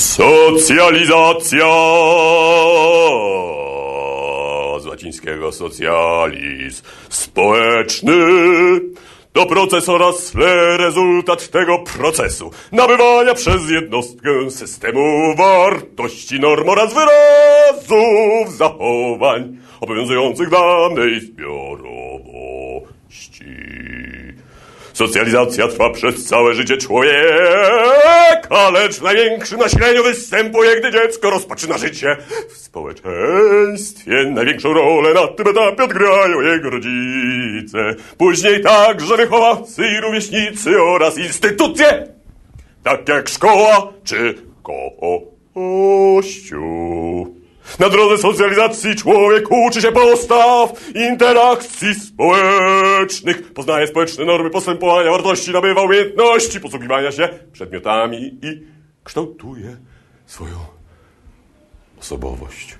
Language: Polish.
Socjalizacja z łacińskiego socjalizm społeczny to proces oraz rezultat tego procesu nabywania przez jednostkę systemu wartości, norm oraz wyrazów zachowań obowiązujących danej zbiorowości. Socjalizacja trwa przez całe życie człowieka, lecz w największym nasileniu występuje, gdy dziecko rozpoczyna życie w społeczeństwie. Największą rolę na tym etapie odgrają jego rodzice, później także wychowawcy i rówieśnicy oraz instytucje, tak jak szkoła czy kościół. Na drodze socjalizacji człowiek uczy się postaw, interakcji społecznych, poznaje społeczne normy postępowania, wartości, nabywa umiejętności posługiwania się przedmiotami i kształtuje swoją osobowość.